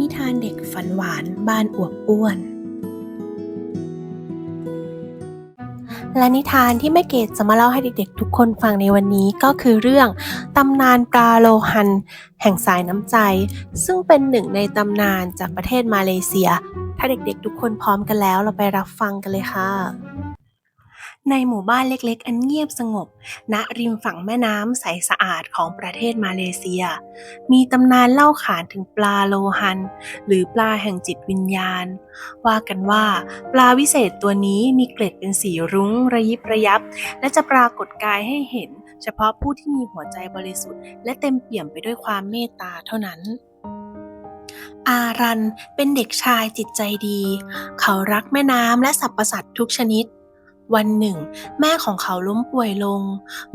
นิทานเด็กฝันหวานบ้านอวบอ้วน และนิทานที่แม่เกดจะมาเล่าให้เด็กๆทุกคนฟังในวันนี้ก็คือเรื่องตำนานปลาโลหัน แห่งสายน้ำใจ ซึ่งเป็นหนึ่งในตำนานจากประเทศมาเลเซีย ถ้าเด็กๆทุกคนพร้อมกันแล้วเราไปรับฟังกันเลยค่ะ ในหมู่บ้านเล็กๆ อันเงียบสงบ ณริมฝั่งแม่น้ำใสสะอาดของประเทศมาเลเซีย มีตำนานเล่าขานถึงปลาโลหัน หรือปลาแห่งจิตวิญญาณ ว่ากันว่า ปลาวิเศษตัวนี้มีเกล็ดเป็นสีรุ้งระยิบระยับ และจะปรากฏกายให้เห็น เฉพาะผู้ที่มีหัวใจบริสุทธิ์และเต็มเปี่ยมไปด้วยความเมตตาเท่านั้นอารันเป็นเด็กชายจิตใจดี เขารักแม่น้ำและสรรพสัตว์ทุกชนิด วันหนึ่ง แม่ของเขาล้มป่วยลง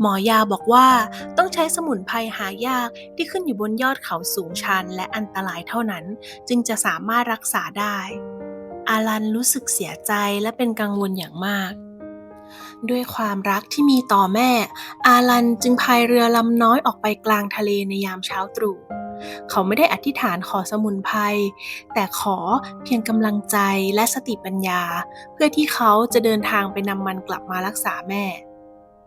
หมอยาบอกว่าต้องใช้สมุนไพรหายากที่ขึ้นอยู่บนยอดเขาสูงชันและอันตรายเท่านั้น จึงจะสามารถรักษาได้ อารันรู้สึกเสียใจและเป็นกังวลอย่างมากด้วยความรักที่มีต่อแม่ อารันจึงพายเรือลำน้อยออกไปกลางทะเลในยามเช้าตรู่ เขาไม่ได้อธิษฐานขอสมุนไพรแต่ขอเพียงกำลังใจและสติปัญญา เพื่อที่เขาจะเดินทางไปนำมันกลับมารักษาแม่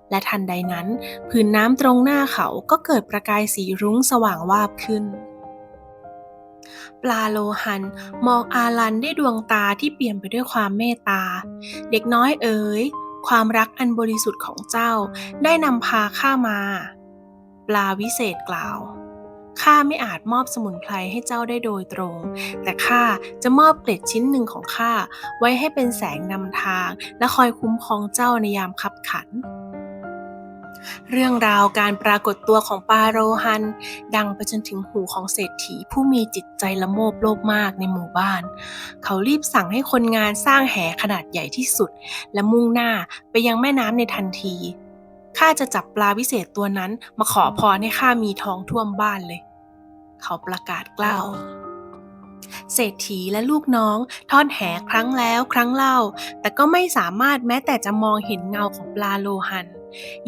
และทันใดนั้นผืนน้ำตรงหน้าเขาก็เกิดประกายสีรุ้งสว่างวาบขึ้น ปลาโลหันมองอาลันด้วยดวงตาที่เปี่ยมไปด้วยความเมตตา เด็กน้อยเอ๋ยความรักอันบริสุทธิ์ของเจ้าได้นำพาข้ามา ปลาวิเศษกล่าว ข้าไม่อาจมอบสมุนไพรให้เจ้าได้โดยตรง แต่ข้าจะมอบเกล็ดชิ้นหนึ่งของข้าไว้ให้เป็นแสงนำทาง และคอยคุ้มครองเจ้าในยามขับขัน เรื่องราวการปรากฏตัวของปาโรฮัน ดังไปจนถึงหูของเศรษฐีผู้มีจิตใจละโมบโลภมากในหมู่บ้าน เขารีบสั่งให้คนงานสร้างแหขนาดใหญ่ที่สุด และมุ่งหน้าไปยังแม่น้ำในทันทีข้าจะจับปลาวิเศษตัวนั้นมาขอพรให้ข้ามีท้องท่วมบ้านเลย เขาประกาศกล่าวเศรษฐีและลูกน้องทอดแหครั้งแล้วครั้งเล่า แต่ก็ไม่สามารถแม้แต่จะมองเห็นเงาของปลาโลหัน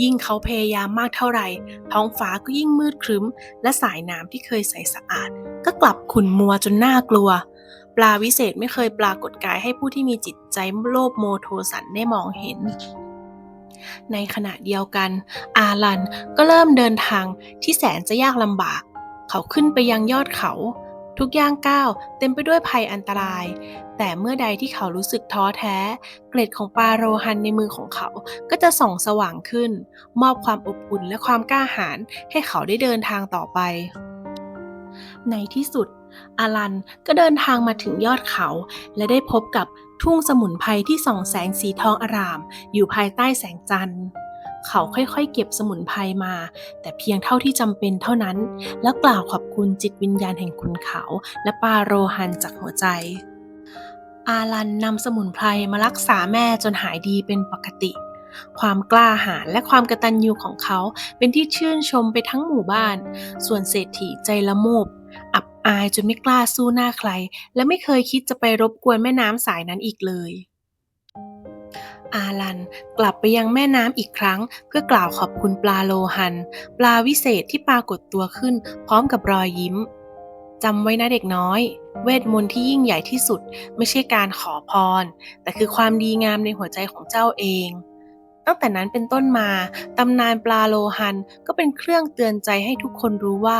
ยิ่งเขาพยายามมากเท่าไหร่ ท้องฟ้าก็ยิ่งมืดครึ้ม และสายน้ำที่เคยใสสะอาด ก็กลับขุ่นมัวจนน่ากลัว ปลาวิเศษไม่เคยปรากฏกายให้ผู้ที่มีจิตใจโลภโมโทสันได้มองเห็น ในขณะเดียวกัน อาลันก็เริ่มเดินทางที่แสนจะยากลำบาก เขาขึ้นไปยังยอดเขา ทุกย่างก้าวเต็มไปด้วยภัยอันตราย แต่เมื่อใดที่เขารู้สึกท้อแท้ เกล็ดของปาโรฮันในมือของเขาก็จะส่องสว่างขึ้น มอบความอบอุ่นและความกล้าหาญให้เขาได้เดินทางต่อไป ในที่สุด อาลันก็เดินทางมาถึงยอดเขา และได้พบกับทุ่งสมุนไพรที่ส่องแสงสีทองอาราม อยู่ภายใต้แสงจันทร์ เขาค่อยๆ เก็บสมุนไพรมา แต่เพียงเท่าที่จำเป็นเท่านั้น แล้วกล่าวขอบคุณจิตวิญญาณแห่งคุณเขา และปาโรฮันจากหัวใจอาลันนำสมุนไพรมารักษาแม่จนหายดีเป็นปกติ ความกล้าหาญและความกระตัญญูของเขาเป็นที่ชื่นชมไปทั้งหมู่บ้าน ส่วนเศรษฐีใจละโมบ อับอายจนไม่กล้าสู้หน้าใคร และไม่เคยคิดจะไปรบกวนแม่น้ำสายนั้นอีกเลย อาลันกลับไปยังแม่น้ำอีกครั้ง เพื่อกล่าวขอบคุณปลาโลหัน ปลาวิเศษที่ปรากฏตัวขึ้น พร้อมกับรอยยิ้มจำไว้นะเด็กน้อย เวทมนต์ที่ยิ่งใหญ่ที่สุด ไม่ใช่การขอพร แต่คือความดีงามในหัวใจของเจ้าเอง ตั้งแต่นั้นเป็นต้นมาตำนานปลาโลหันก็เป็นเครื่องเตือนใจให้ทุกคนรู้ว่า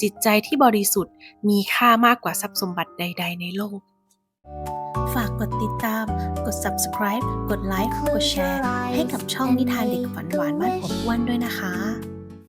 จิตใจที่บริสุทธิ์มีค่ามากกว่าทรัพย์สมบัติใด ๆ ในโลกฝากก ดติดตาม กด subscribe กดไลค์กดแชร์ ให้กับช่องนิทานเด็กฝันหวานบ้านผมอ้วนด้วยนะคะ